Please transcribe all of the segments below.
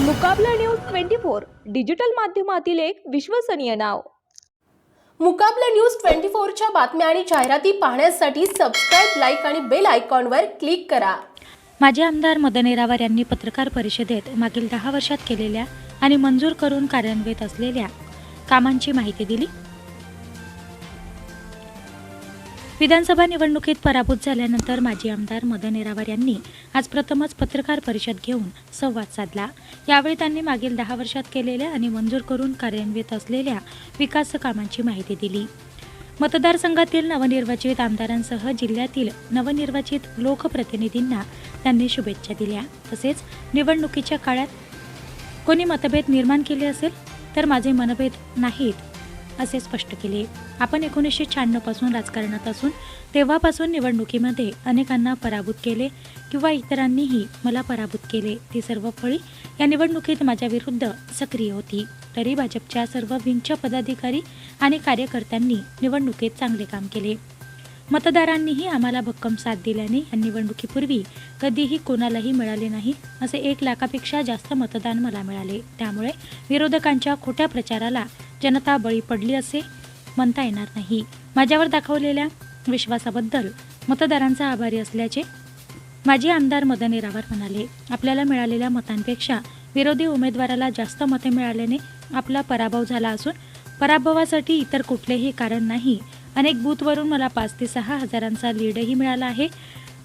Mukabla news twenty four digital माध्यमातील एक विश्वसनीय नाव. मुकाबला न्यूज ट्वेंटी फोरच्या बातम्या आणि जाहिराती पाहण्यासाठी सबस्क्राईब लाईक आणि बेल आयकॉनवर क्लिक करा. माजी आमदार मदन येरावार यांनी पत्रकार परिषदेत मागील दहा वर्षात केलेल्या आणि मंजूर करून कार्यान्वित असलेल्या कामांची माहिती दिली. विधानसभा निवडणुकीत पराभूत झाल्यानंतर माजी आमदार मदन येरावार यांनी आज प्रथमच पत्रकार परिषद घेऊन संवाद साधला. यावेळी त्यांनी मागील दहा वर्षात केलेल्या आणि मंजूर करून कार्यान्वित असलेल्या विकास कामांची माहिती दिली. मतदारसंघातील नवनिर्वाचित आमदारांसह जिल्ह्यातील नवनिर्वाचित लोकप्रतिनिधींना त्यांनी शुभेच्छा दिल्या. तसेच निवडणुकीच्या काळात कोणी मतभेद निर्माण केले असेल तर माझे मनभेद नाहीत असे स्पष्ट केले. आपण एकोणीसशे शहाण्णवपासून राजकारणात असून तेव्हापासून निवडणुकीमध्ये अनेकांना पराभूत केले किंवा इतरांनीही मला पराभूत केले. ती सर्व फळी या निवडणुकीत माझ्या विरुद्ध सक्रिय होती. तरी भाजपच्या सर्व विंगच्या पदाधिकारी आणि कार्यकर्त्यांनी निवडणुकीत चांगले काम केले. मतदारांनीही आम्हाला भक्कम साथ दिल्याने या निवडणुकीपूर्वी कधीही कोणालाही मिळाले नाही असे एक लाखापेक्षा जास्त मतदान मला मिळाले. त्यामुळे विरोधकांच्या खोट्या प्रचाराला जनता बळी पडली असे म्हणता येणार नाही. माझ्यावर दाखवलेल्या विश्वासाबद्दल मतदारांचा आभारी असल्याचे माजी आमदार मदन येरावार म्हणाले. आपल्याला मिळालेल्या मतांपेक्षा विरोधी उमेदवाराला जास्त मते मिळाल्याने आपला पराभव झाला असून पराभवासाठी इतर कुठलेही कारण नाही. अनेक बूथवरून मला पाच ते सहा हजारांचा लीडही मिळाला आहे.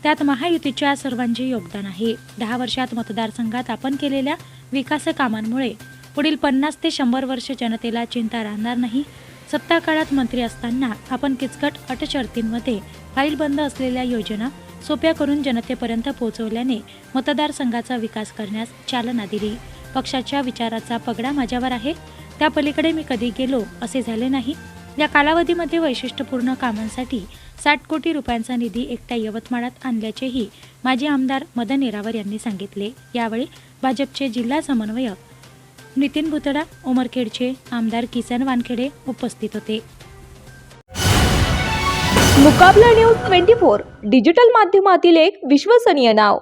त्यात महायुतीच्या सर्वांचे योगदान आहे. दहा वर्षात मतदारसंघात आपण केलेल्या विकास कामांमुळे पुढील पन्नास ते शंभर वर्ष जनतेला चिंता राहणार नाही. सत्ता काळात मंत्री असताना आपण किचकट अटशर्तींमध्ये फाईल बंद असलेल्या योजना सोप्या करून जनतेपर्यंत पोहोचवल्याने मतदारसंघाचा विकास करण्यास चालना दिली. पक्षाच्या विचाराचा पगडा माझ्यावर आहे. त्या पलीकडे मी कधी गेलो असे झाले नाही. या कालावधीमध्ये वैशिष्ट्यपूर्ण कामांसाठी साठ कोटी रुपयांचा निधी एकट्या यवतमाळात आणल्याचेही माजी आमदार मदन येरावर यांनी सांगितले. यावेळी भाजपचे जिल्हा समन्वयक नितीन भुतडा उमरखेडचे आमदार किसन वानखेडे उपस्थित होते. Mukabla news twenty four digital माध्यमातील एक विश्वसनीय नाव.